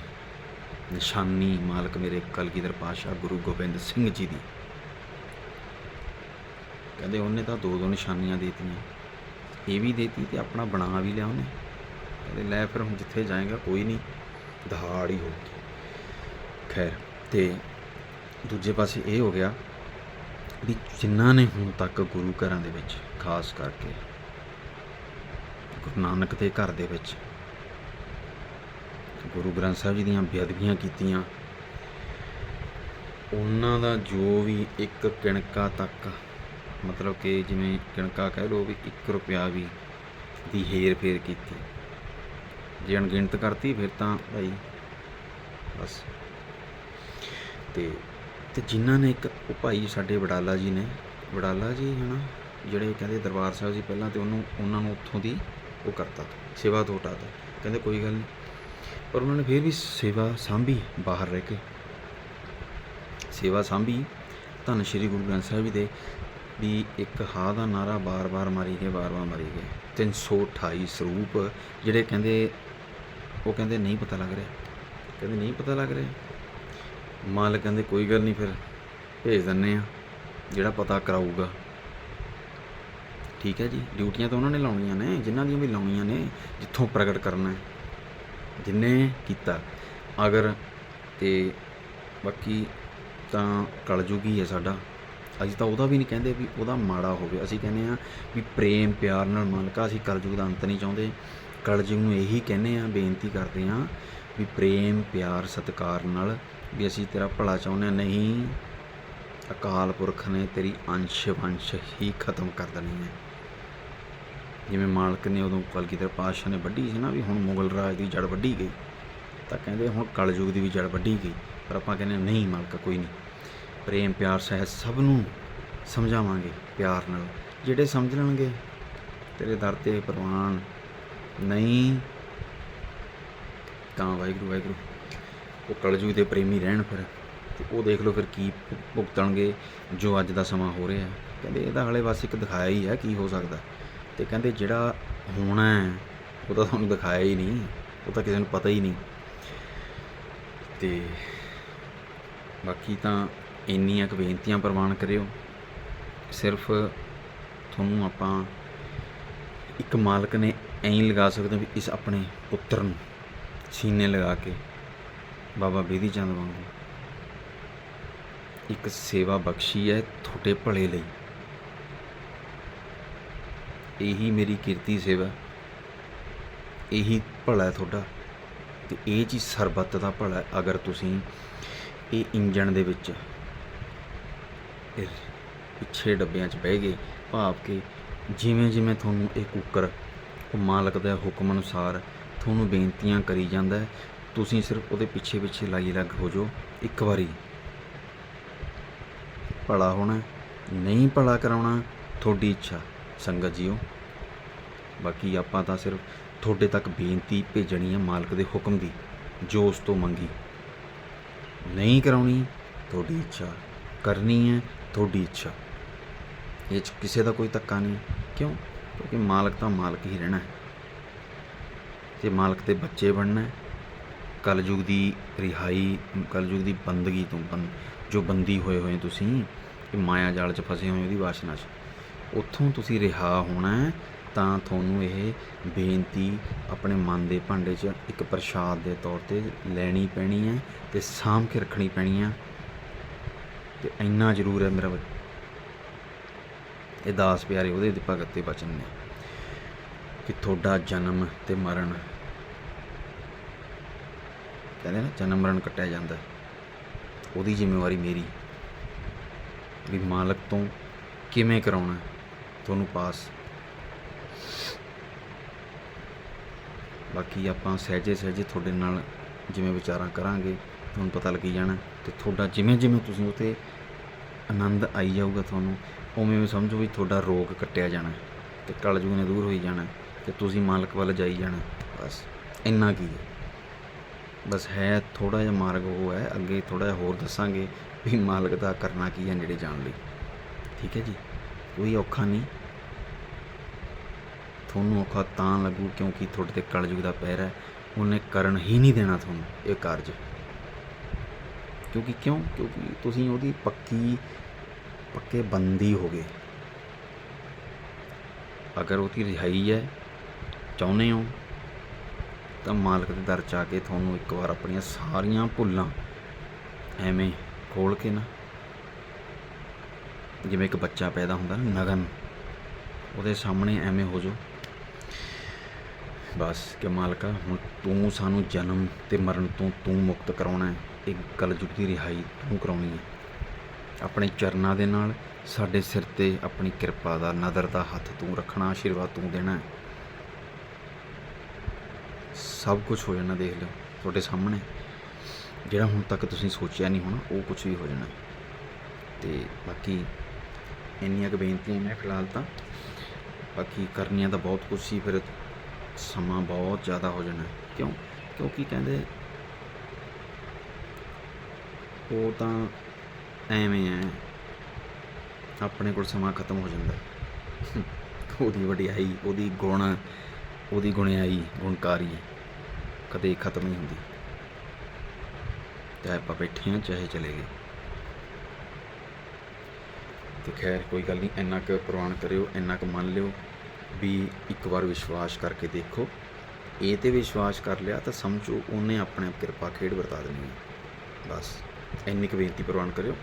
ਨਿਸ਼ਾਨੀ ਮਾਲਕ ਮੇਰੇ ਕਲਗੀਧਰ ਪਾਸ਼ਾ ਗੁਰੂ ਗੋਬਿੰਦ ਸਿੰਘ ਜੀ ਦੀ। ਕਹਿੰਦੇ ਉਹਨੇ ਤਾਂ ਦੋ ਦੋ ਨਿਸ਼ਾਨੀਆਂ ਦੇਤੀਆਂ। ਇਹ ਵੀ ਦੇਤੀ ਤੇ ਆਪਣਾ ਬਣਾ ਵੀ ਲਿਆ ਉਹਨੇ। ਕਹਿੰਦੇ ਲੈ ਫਿਰ ਹੁਣ ਜਿੱਥੇ ਜਾਏਗਾ ਕੋਈ ਨਹੀਂ, ਦਹਾੜ ਹੀ ਹੋਊਗੀ। ਖੈਰ ਤੇ ਦੂਜੇ ਪਾਸੇ ਇਹ ਹੋ ਗਿਆ ਵੀ ਜਿਨ੍ਹਾਂ ਨੇ ਹੁਣ ਤੱਕ ਗੁਰੂ ਘਰਾਂ ਦੇ ਵਿੱਚ, ਖਾਸ ਕਰਕੇ ਗੁਰੂ ਨਾਨਕ ਦੇ ਘਰ ਦੇ ਵਿੱਚ ਗੁਰੂ ਗ੍ਰੰਥ ਸਾਹਿਬ ਜੀ ਦੀਆਂ ਬੇਅਦਬੀਆਂ ਕੀਤੀਆਂ। ਉਹਨਾਂ ਦਾ ਜੋ ਵੀ ਇੱਕ ਕਿਣਕਾ ਤੱਕ, ਮਤਲਬ ਕਿ ਜਿਵੇਂ ਕਿਣਕਾ ਕਹਿ ਲਓ ਵੀ 1 ਰੁਪਿਆ ਵੀ ਦੀ ਹੇਰ ਫੇਰ ਕੀਤੀ। ਜੇ ਅਣਗਿਣਤ ਕਰਤੀ ਫਿਰ ਤਾਂ ਭਾਈ ਬਸ। ਤੇ ਤੇ ਜਿਨ੍ਹਾਂ ਨੇ ਇੱਕ ਉਹ ਭਾਈ ਸਾਡੇ ਵਡਾਲਾ ਜੀ ਨੇ, ਵਡਾਲਾ ਜੀ ਹਨਾ, ਜਿਹੜੇ ਕਹਿੰਦੇ ਦਰਬਾਰ ਸਾਹਿਬ ਜੀ ਪਹਿਲਾਂ ਤੇ ਉਹਨੂੰ, ਉਹਨਾਂ ਨੂੰ ਉੱਥੋਂ ਦੀ ਉਹ ਕਰਤਾ, ਸੇਵਾ ਤੋਂ ਹਟਾਤਾ ਕਹਿੰਦੇ ਕੋਈ ਗੱਲ ਨਹੀਂ ਪਰ ਉਹਨਾਂ ਨੇ ਫਿਰ ਵੀ ਸੇਵਾ ਸਾਂਭੀ ਬਾਹਰ ਰਹਿ ਕੇ। ਸੇਵਾ ਸਾਂਭੀ ਧੰਨ ਸ਼੍ਰੀ ਗੁਰੂ ਗ੍ਰੰਥ ਸਾਹਿਬ ਜੀ ਦੇ ਵੀ ਇੱਕ ਹਾ ਦਾ ਨਾਰਾ ਬਾਰ-ਬਾਰ ਮਾਰੀ ਗਏ ਬਾਰ-ਬਾਰ ਮਾਰੀ ਗਏ 328 ਸਰੂਪ ਜਿਹੜੇ ਕਹਿੰਦੇ, ਉਹ ਕਹਿੰਦੇ ਨਹੀਂ ਪਤਾ ਲੱਗ ਰਿਹਾ। ਕਹਿੰਦੇ ਨਹੀਂ ਪਤਾ ਲੱਗ ਰਿਹਾ। ਮਾਲਕ ਕਹਿੰਦੇ ਕੋਈ ਗੱਲ ਨਹੀਂ, ਫਿਰ ਭੇਜ ਦਿੰਨੇ ਆ ਜਿਹੜਾ ਪਤਾ ਕਰਾਊਗਾ। ਠੀਕ ਹੈ ਜੀ, ਡਿਊਟੀਆਂ ਤਾਂ ਉਹਨਾਂ ਨੇ ਲਾਉਣੀਆਂ ਨੇ, ਜਿਨ੍ਹਾਂ ਦੀਆਂ ਵੀ ਲਾਉਣੀਆਂ ਨੇ, ਜਿੱਥੋਂ ਪ੍ਰਗਟ ਕਰਨਾ ਹੈ। ਜਿੰਨੇ ਕੀਤਾ। ਅਗਰ ਤੇ ਬਾਕੀ ਤਾਂ ਕਲਯੁਗ ਹੀ ਹੈ ਸਾਡਾ। ਅਸੀਂ ਤਾਂ ਉਹਦਾ ਵੀ ਨਹੀਂ ਕਹਿੰਦੇ ਵੀ ਉਹਦਾ ਮਾੜਾ ਹੋਵੇ। ਅਸੀਂ ਕਹਿੰਦੇ ਆ ਵੀ ਪ੍ਰੇਮ, ਪਿਆਰ ਨਾਲ ਮਾਲਕਾ ਅਸੀਂ ਕਲਯੁਗ ਦਾ ਅੰਤ ਨਹੀਂ ਚਾਹੁੰਦੇ। ਕਲਯੁਗ ਨੂੰ ਇਹੀ ਕਹਿੰਦੇ ਆ ਬੇਨਤੀ ਕਰਦੇ ਆ ਵੀ ਪ੍ਰੇਮ, ਪਿਆਰ, ਸਤਿਕਾਰ ਨਾਲ ਵੀ ਅਸੀਂ ਤੇਰਾ ਭਲਾ ਚਾਹੁੰਦੇ ਹਾਂ। ਨਹੀਂ, ਅਕਾਲ ਪੁਰਖ ਨੇ ਤੇਰੀ ਅੰਸ਼ ਵੰਸ਼ ਹੀ ਖਤਮ ਕਰ ਦੇਣੀ ਹੈ। ਜਿਵੇਂ ਮਾਲਕ ਨੇ ਉਦੋਂ ਕਲਗੀਧਰ ਪਾਤਸ਼ਾਹ ਨੇ ਵੱਢੀ ਸੀ ਨਾ ਵੀ ਹੁਣ ਮੁਗਲ ਰਾਜ ਦੀ ਜੜ ਵੱਢੀ ਗਈ। ਤਾਂ ਕਹਿੰਦੇ ਹੁਣ ਕਲਯੁਗ ਦੀ ਵੀ ਜੜ ਵੱਢੀ ਗਈ। ਪਰ ਆਪਾਂ ਕਹਿੰਦੇ ਨਹੀਂ ਮਾਲਕ, ਕੋਈ ਨਹੀਂ। ਪ੍ਰੇਮ, ਪਿਆਰ ਸਹਿ ਸਭ ਨੂੰ ਸਮਝਾਵਾਂਗੇ ਪਿਆਰ ਨਾਲ। ਜਿਹੜੇ ਸਮਝ ਲੈਣਗੇ, ਤੇਰੇ ਦਰ ਤੇ ਪ੍ਰਵਾਨ ਨਹੀਂ, ਤਾਂ ਵਾਹਿਗੁਰੂ ਵਾਹਿਗੁਰੂ। ਉਹ ਕਲਯੁਗ ਦੇ ਪ੍ਰੇਮੀ ਰਹਿਣ ਫਿਰ। ਤੇ ਉਹ ਦੇਖ ਲਓ ਫਿਰ ਕੀ ਭੁਗਤਣਗੇ ਜੋ ਅੱਜ ਦਾ ਸਮਾਂ ਹੋ ਰਿਹਾ। ਕਹਿੰਦੇ ਇਹਦਾ ਹਲੇ ਬਸ ਇੱਕ ਦਿਖਾਇਆ ਹੀ ਹੈ ਕੀ ਹੋ ਸਕਦਾ। ਤੇ ਕਹਿੰਦੇ ਜਿਹੜਾ ਹੋਣਾ ਉਹ ਤਾਂ ਤੁਹਾਨੂੰ ਦਿਖਾਇਆ ਹੀ ਨਹੀਂ, ਉਹ ਤਾਂ ਕਿਸੇ ਨੂੰ ਪਤਾ ਹੀ ਨਹੀਂ। ਤੇ ਬਾਕੀ ਤਾਂ ਇੰਨੀਆਂ ਕੁ ਬੇਨਤੀਆਂ ਪ੍ਰਵਾਨ ਕਰਿਓ। ਸਿਰਫ ਤੁਹਾਨੂੰ ਆਪਾਂ ਇੱਕ ਮਾਲਕ ਨੇ ਐਂ ਲਗਾ ਸਕਦੇ ਵੀ ਇਸ ਆਪਣੇ ਪੁੱਤਰ ਨੂੰ ਸੀਨੇ ਲਗਾ ਕੇ ਬਾਬਾ ਬੇਦੀ ਚੰਦ ਵਾਂਗੂ ਇੱਕ ਸੇਵਾ ਬਖਸ਼ੀ ਹੈ ਤੁਹਾਡੇ ਭਲੇ ਲਈ। ਇਹੀ ਮੇਰੀ ਕਿਰਤੀ ਸੇਵਾ। ਇਹੀ ਭਲਾ ਤੁਹਾਡਾ। ਤੇ ਇਹ ਚੀਜ਼ ਸਰਬੱਤ ਦਾ ਭਲਾ ਅਗਰ ਤੁਸੀਂ ਇਹ ਇੰਜਣ ਦੇ ਵਿੱਚ ਪਿੱਛੇ ਡੱਬਿਆਂ 'ਚ ਬਹਿ ਗਏ, ਭਾਵ ਕਿ ਜਿਵੇਂ ਜਿਵੇਂ ਤੁਹਾਨੂੰ ਇਹ ਕੁੱਕਰ ਉਹ ਮਾਲਕ ਦੇ ਹੁਕਮ ਅਨੁਸਾਰ ਤੁਹਾਨੂੰ ਬੇਨਤੀਆਂ ਕਰੀ ਜਾਂਦਾ ਹੈ, ਤੁਸੀਂ ਸਿਰਫ ਉਹਦੇ ਪਿੱਛੇ ਪਿੱਛੇ ਲਾਈ ਲੱਗ ਹੋ ਜਾਓ, ਇੱਕ ਵਾਰੀ ਭਲਾ ਹੋਣਾ ਨਹੀਂ ਭਲਾ ਕਰਾਉਣਾ, ਤੁਹਾਡੀ ਇੱਛਾ। ਸੰਗਤ ਜੀਓ। ਬਾਕੀ ਆਪਾਂ ਤਾਂ ਸਿਰਫ ਤੁਹਾਡੇ ਤੱਕ ਬੇਨਤੀ ਭੇਜਣੀ ਹੈ ਮਾਲਕ ਦੇ ਹੁਕਮ ਦੀ, ਜੋ ਉਸ ਤੋਂ ਮੰਗੀ। ਨਹੀਂ ਕਰਾਉਣੀ, ਤੁਹਾਡੀ ਇੱਛਾ। ਕਰਨੀ ਹੈ, ਤੁਹਾਡੀ ਇੱਛਾ। ਇਹ 'ਚ ਕਿਸੇ ਦਾ ਕੋਈ ਧੱਕਾ ਨਹੀਂ। ਕਿਉਂ? ਕਿਉਂਕਿ ਮਾਲਕ ਤਾਂ ਮਾਲਕ ਹੀ ਰਹਿਣਾ ਹੈ। ਤੇ ਮਾਲਕ ਦੇ ਬੱਚੇ ਬਣਨਾ ਹੈ, ਕਲਯੁਗ ਦੀ ਰਿਹਾਈ, ਕਲਯੁਗ ਦੀ ਬੰਦਗੀ ਤੋਂ ਬੰ, ਜੋ ਬੰਦੀ ਹੋਏ ਹੋਏ ਤੁਸੀਂ ਕਿ ਮਾਇਆ ਜਾਲ 'ਚ ਫਸੇ ਹੋਏ ਉਹਦੀ ਵਾਸ਼ਨਾ 'ਚ। ਉੱਥੋਂ ਤੁਸੀਂ ਰਿਹਾ ਹੋਣਾ ਹੈ, ਤਾਂ ਤੁਹਾਨੂੰ ਇਹ ਬੇਨਤੀ ਆਪਣੇ ਮਨ ਦੇ ਭਾਂਡੇ 'ਚ ਇੱਕ ਪ੍ਰਸ਼ਾਦ ਦੇ ਤੌਰ ਤੇ ਲੈਣੀ ਪੈਣੀ ਹੈ ਤੇ ਸਾਂਭ ਕੇ ਰੱਖਣੀ ਪੈਣੀ ਹੈ। ਤੇ ਇੰਨਾ ਜ਼ਰੂਰ ਹੈ ਮੇਰਾ ਇਹ ਦਾਸ ਪਿਆਰੇ, ਉਹਦੇ ਦੇ ਭਗਤ ਤੇ ਬਚਨ ਨੇ ਕਿ ਤੁਹਾਡਾ ਜਨਮ ਤੇ ਮਰਨ ਕਹਿੰਦੇ ਨਾ, ਜਨਮ ਮਰਨ ਕੱਟਿਆ ਜਾਂਦਾ। ਉਹਦੀ ਜ਼ਿੰਮੇਵਾਰੀ ਮੇਰੀ। ਵੀ ਮਾਲਕ ਤੋਂ ਕਿਵੇਂ ਕਰਾਉਣਾ ਤੁਹਾਨੂੰ ਪਾਸ। ਬਾਕੀ ਆਪਾਂ ਸਹਿਜੇ ਸਹਿਜੇ ਤੁਹਾਡੇ ਨਾਲ ਜਿਵੇਂ ਵਿਚਾਰਾਂ ਕਰਾਂਗੇ, ਤੁਹਾਨੂੰ ਪਤਾ ਲੱਗੀ ਜਾਣਾ ਤੇ ਤੁਹਾਡਾ ਜਿਵੇਂ ਜਿਵੇਂ ਤੁਸੀਂ ਉਤੇ ਆਨੰਦ ਆਈ ਜਾਊਗਾ ਤੁਹਾਨੂੰ, ਉਵੇਂ ਉਵੇਂ ਸਮਝੋ ਵੀ ਤੁਹਾਡਾ ਰੋਗ ਕੱਟਿਆ ਜਾਣਾ, ਤੇ ਕਲਯੁਗ ਨੇ ਦੂਰ ਹੋਈ ਜਾਣਾ, ਤੇ ਤੁਸੀਂ ਮਾਲਕ ਵੱਲ ਜਾਈ ਜਾਣਾ, ਬਸ ਇੰਨਾ ਕੀ ਹੈ। ਬਸ ਹੈ ਥੋੜਾ ਜਿਹਾ ਮਾਰਗ ਉਹ ਹੈ, ਅੱਗੇ ਥੋੜਾ ਜਿਹਾ ਹੋਰ ਦੱਸਾਂਗੇ ਵੀ ਮਾਲਕ ਦਾ ਕਰਨਾ ਕੀ ਹੈ ਨੇੜੇ ਜਾਣ ਲਈ। ਠੀਕ ਹੈ ਜੀ? ਕੋਈ ਔਖਾ ਨਹੀਂ। ਤੁਹਾਨੂੰ ਔਖਾ ਤਾਂ ਲੱਗੂ ਕਿਉਂਕਿ ਤੁਹਾਡੇ ਤੇ ਕਲਯੁਗ ਦਾ ਪੈਰ ਹੈ। ਉਹਨੇ ਕਰਨ ਹੀ ਨਹੀਂ ਦੇਣਾ ਤੁਹਾਨੂੰ ਇਹ ਕਾਰਜ। ਕਿਉਂਕਿ ਕਿਉਂ? ਕਿਉਂਕਿ ਤੁਸੀਂ ਉਹਦੀ ਪੱਕੀ, ਪੱਕੇ ਬੰਦੀ ਹੋ ਗਏ। ਅਗਰ ਉਹਦੀ ਰਿਹਾਈ ਹੈ, ਚਾਹੁੰਦੇ ਹੋ, ਤਾਂ ਮਾਲਕ ਦੇ ਦਰ 'ਚ ਆ ਕੇ ਤੁਹਾਨੂੰ ਇੱਕ ਵਾਰ ਆਪਣੀਆਂ ਸਾਰੀਆਂ ਭੁੱਲਾਂ ਐਵੇਂ ਖੋਲ ਕੇ ਨਾ ਜਿਵੇਂ ਇੱਕ ਬੱਚਾ ਪੈਦਾ ਹੁੰਦਾ ਨਾ, ਨਗਨ, ਉਹਦੇ ਸਾਹਮਣੇ ਐਵੇਂ ਹੋ ਜਾਓ। ਬਸ ਕਿ ਮਾਲਕਾ, ਹੁਣ ਤੂੰ ਸਾਨੂੰ ਜਨਮ ਤੇ ਮਰਨ ਤੋਂ ਤੂੰ ਮੁਕਤ ਕਰਾਉਣਾ ਹੈ। ਇਹ ਕਲਯੁਗ ਦੀ ਰਿਹਾਈ ਤੂੰ ਕਰਾਉਣੀ ਹੈ। ਆਪਣੇ ਚਰਨਾਂ ਦੇ ਨਾਲ ਸਾਡੇ ਸਿਰ ਤੇ ਆਪਣੀ ਕਿਰਪਾ ਦਾ, ਨਦਰ ਦਾ ਹੱਥ ਤੂੰ ਰੱਖਣਾ, ਆਸ਼ੀਰਵਾਦ ਤੂੰ ਦੇਣਾ ਸਭ ਕੁਝ ਹੋ ਜਾਣਾ, ਦੇਖ ਲਿਓ, ਤੁਹਾਡੇ ਸਾਹਮਣੇ। ਜਿਹੜਾ ਹੁਣ ਤੱਕ ਤੁਸੀਂ ਸੋਚਿਆ ਨਹੀਂ ਹੋਣਾ, ਉਹ ਕੁਝ ਵੀ ਹੋ ਜਾਣਾ। ਤੇ ਬਾਕੀ ਇੰਨੀਆਂ ਕੁ ਬੇਨਤੀਆਂ ਨੇ ਫਿਲਹਾਲ ਤਾਂ। ਬਾਕੀ ਕਰਨੀਆਂ ਤਾਂ ਬਹੁਤ ਕੁਝ ਸੀ, ਫਿਰ ਸਮਾਂ ਬਹੁਤ ਜ਼ਿਆਦਾ ਹੋ ਜਾਣਾ। ਕਿਉਂ? ਕਿਉਂਕਿ ਕਹਿੰਦੇ ਉਹ ਤਾਂ ਐਵੇਂ ਹੈ ਆਪਣੇ ਕੋਲ ਸਮਾਂ ਖਤਮ ਹੋ ਜਾਂਦਾ। ਉਹਦੀ ਵਡਿਆਈ, ਉਹਦੀ ਗੁਣ, ਉਹਦੀ ਗੁਣਿਆਈ, ਗੁਣਕਾਰੀ ਕਦੇ ਖਤਮ ਨਹੀਂ ਹੁੰਦੀ। ਚਾਹੇ ਆਪਾਂ ਬੈਠੇ ਹਾਂ ਚਾਹੇ ਚਲੇ ਗਏ। ਤੇ ਖੈਰ ਕੋਈ ਗੱਲ ਨਹੀਂ, ਇੰਨਾ ਕੁ ਪ੍ਰਵਾਨ ਕਰਿਓ, ਇੰਨਾ ਕੁ ਮੰਨ ਲਿਓ ਵੀ ਇੱਕ ਵਾਰ ਵਿਸ਼ਵਾਸ ਕਰਕੇ ਦੇਖੋ। ਇਹ ਤੇ ਵਿਸ਼ਵਾਸ ਕਰ ਲਿਆ ਤਾਂ ਸਮਝੋ ਉਹਨੇ ਆਪਣੇ ਆਪ ਕਿਰਪਾ ਖੇਡ ਵਰਤਾ ਦੇਣੀ ਹੈ। ਬਸ, ਇੰਨੀ ਕੁ ਬੇਨਤੀ ਪ੍ਰਵਾਨ ਕਰਿਓ।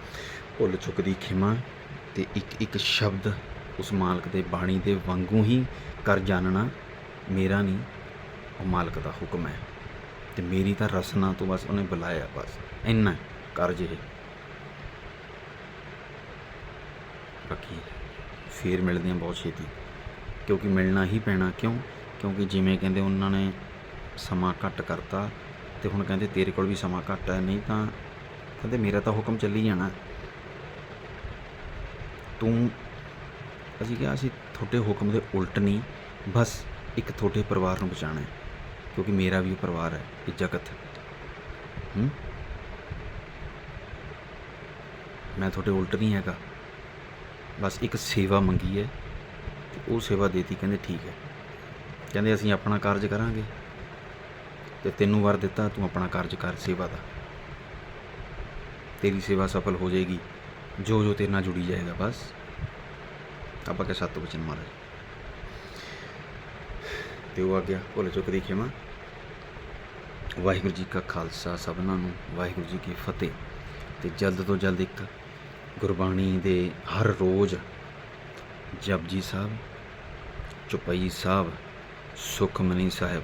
ਭੁੱਲ ਚੁੱਕ ਦੀ ਖਿਮਾ ਤੇ ਇੱਕ ਇੱਕ ਸ਼ਬਦ ਉਸ ਮਾਲਕ ਦੇ ਬਾਣੀ ਦੇ ਵਾਂਗੂ ਹੀ ਕਰ ਜਾਣਨਾ ਮੇਰਾ ਨਹੀਂ, ਉਹ ਮਾਲਕ ਦਾ ਹੁਕਮ ਹੈ। ਤੇ ਮੇਰੀ ਤਾਂ ਰਸਨਾ ਤੋਂ ਬਸ ਉਹਨੇ ਬੁਲਾਇਆ ਬਸ, ਇੰਨਾ ਕਰ ਜਿਹੇ। ਬਾਕੀ ਫੇਰ ਮਿਲਦੇ ਹਾਂ ਬਹੁਤ ਛੇਤੀ। ਕਿਉਂਕਿ ਮਿਲਣਾ ਹੀ ਪੈਣਾ, ਕਿਉਂ? ਕਿਉਂਕਿ ਜਿਵੇਂ ਕਹਿੰਦੇ ਉਹਨਾਂ ਨੇ ਸਮਾਂ ਘੱਟ ਕਰਤਾ ਤੇ ਹੁਣ ਕਹਿੰਦੇ ਤੇਰੇ ਕੋਲ ਵੀ ਸਮਾਂ ਘੱਟ ਹੈ, ਨਹੀਂ ਤਾਂ ਕਹਿੰਦੇ ਮੇਰਾ ਤਾਂ ਹੁਕਮ ਚੱਲੀ ਜਾਣਾ। ਤੂੰ, ਅਸੀਂ ਕਿਹਾ ਅਸੀਂ ਤੁਹਾਡੇ ਹੁਕਮ ਦੇ ਉਲਟ ਨਹੀਂ, ਬਸ ਇੱਕ ਤੁਹਾਡੇ ਪਰਿਵਾਰ ਨੂੰ ਬਚਾਉਣਾ ਹੈ, ਕਿਉਂਕਿ ਮੇਰਾ ਵੀ ਪਰਿਵਾਰ ਹੈ, ਇਹ ਜਗਤ। ਹੂੰ? ਮੈਂ ਤੁਹਾਡੇ ਉਲਟ ਨਹੀਂ ਹੈਗਾ। ਬਸ ਇੱਕ ਸੇਵਾ ਮੰਗੀ ਹੈ ਉਹ ਸੇਵਾ ਦੇਤੀ ਕਹਿੰਦੇ ਠੀਕ ਹੈ। ਕਹਿੰਦੇ ਅਸੀਂ ਆਪਣਾ ਕਾਰਜ ਕਰਾਂਗੇ ਤੇ ਤੈਨੂੰ ਵਰ ਦਿੱਤਾ, ਤੂੰ ਆਪਣਾ ਕਾਰਜ ਕਰ ਸੇਵਾ ਦਾ। ਤੇਰੀ ਸੇਵਾ ਸਫਲ ਹੋ ਜਾਏਗੀ ਜੋ ਜੋ ਤੇਰੇ ਨਾਲ ਜੁੜੀ ਜਾਏਗਾ ਬਸ। ਆਪਾਂ ਕੇ ਸੱਤ ਵਚਨ ਮਹਾਰਾਜ। ਤੇ ਉਹ ਆ ਗਿਆ, ਭੁੱਲ ਚੁੱਕ ਦੀ ਖਿਮਾ। ਵਾਹਿਗੁਰੂ ਜੀ ਕਾ ਖਾਲਸਾ ਸਭਨਾਂ ਨੂੰ, ਵਾਹਿਗੁਰੂ ਜੀ ਕੀ ਫਤਿਹ। ਤੇ ਜਲਦ ਤੋਂ ਜਲਦ ਇੱਕ ਗੁਰਬਾਣੀ ਦੇ ਹਰ ਰੋਜ਼ ਜਪਜੀ ਸਾਹਿਬ, ਚੁਪਈ ਸਾਹਿਬ, ਸੁਖਮਨੀ ਸਾਹਿਬ,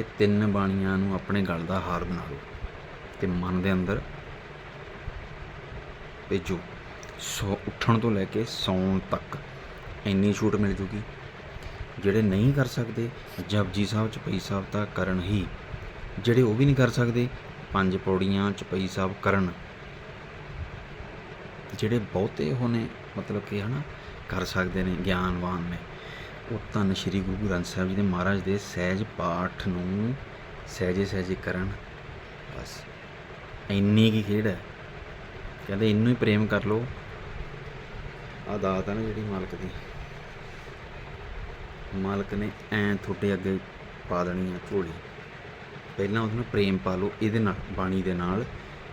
ਇਹ ਤਿੰਨ ਬਾਣੀਆਂ ਨੂੰ ਆਪਣੇ ਗਲ ਦਾ ਹਾਰ ਬਣਾ ਲਓ ਤੇ ਮਨ ਦੇ ਅੰਦਰ ਭੇਜੋ। ਸੋ ਉੱਠਣ ਤੋਂ ਲੈ ਕੇ ਸੌਣ ਤੱਕ ਇੰਨੀ ਛੂਟ ਮਿਲ ਜੂਗੀ। ਜਿਹੜੇ ਨਹੀਂ ਕਰ ਸਕਦੇ, ਜਪਜੀ ਸਾਹਿਬ, ਚੁਪਈ ਸਾਹਿਬ ਤਾਂ ਕਰਨ ਹੀ। ਜਿਹੜੇ ਉਹ ਵੀ ਨਹੀਂ ਕਰ ਸਕਦੇ, ਪੰਜ ਪੌੜੀਆਂ ਚੁਪਈ ਸਾਹਿਬ ਕਰਨ। ਜਿਹੜੇ ਬਹੁਤੇ ਉਹ ਨੇ, ਮਤਲਬ ਕਿ ਹਨਾ, ਕਰ ਸਕਦੇ ਨੇ ਗਿਆਨਵਾਨ ਨੇ, ਉਹ ਧੰਨ ਸ਼੍ਰੀ ਗੁਰੂ ਗ੍ਰੰਥ ਸਾਹਿਬ ਜੀ ਦੇ ਮਹਾਰਾਜ ਦੇ ਸਹਿਜ ਪਾਠ ਨੂੰ ਸਹਿਜੇ ਸਹਿਜੇ ਕਰਨ, ਬਸ। ਇੰਨੀ ਕੀ ਖੇਡ ਹੈ। ਕਹਿੰਦੇ ਇੰਨੂੰ ਹੀ ਪ੍ਰੇਮ ਕਰ ਲਓ। ਆ ਦਾਤ ਹੈ ਨਾ ਜਿਹੜੀ ਮਾਲਕ ਦੀ। ਮਾਲਕ ਨੇ ਐ ਤੁਹਾਡੇ ਅੱਗੇ ਪਾ ਦੇਣੀ ਆ ਝੋਲੀ ਪਹਿਲਾਂ ਉਹਨੂੰ ਪ੍ਰੇਮ ਪਾ ਲਓ, ਇਹਦੇ ਨਾਲ, ਬਾਣੀ ਦੇ ਨਾਲ,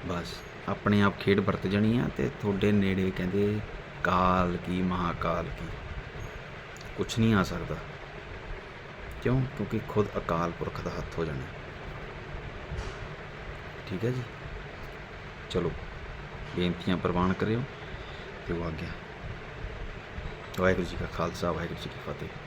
ਬਸ। ਆਪਣੇ ਆਪ ਖੇਡ ਵਰਤ ਜਾਣੀ ਆ ਤੇ ਤੁਹਾਡੇ ਨੇੜੇ ਕਹਿੰਦੇ ਕਾਲ ਕੀ, ਮਹਾਕਾਲ ਕੀ। ਕੁਝ ਨਹੀਂ ਆ ਸਕਦਾ। ਕਿਉਂ? ਕਿਉਂਕਿ ਖੁਦ ਅਕਾਲ ਪੁਰਖ ਦਾ ਹੱਥ ਹੋ ਜਾਣਾ। ਠੀਕ ਹੈ ਜੀ? ਚਲੋ, ਬੇਨਤੀਆਂ ਪ੍ਰਵਾਨ ਕਰਿਓ ਤੇ ਉਹ ਆ ਗਿਆ। ਵਾਹਿਗੁਰੂ ਜੀ ਕਾ ਖਾਲਸਾ, ਵਾਹਿਗੁਰੂ ਜੀ ਕੀ ਫਤਿਹ।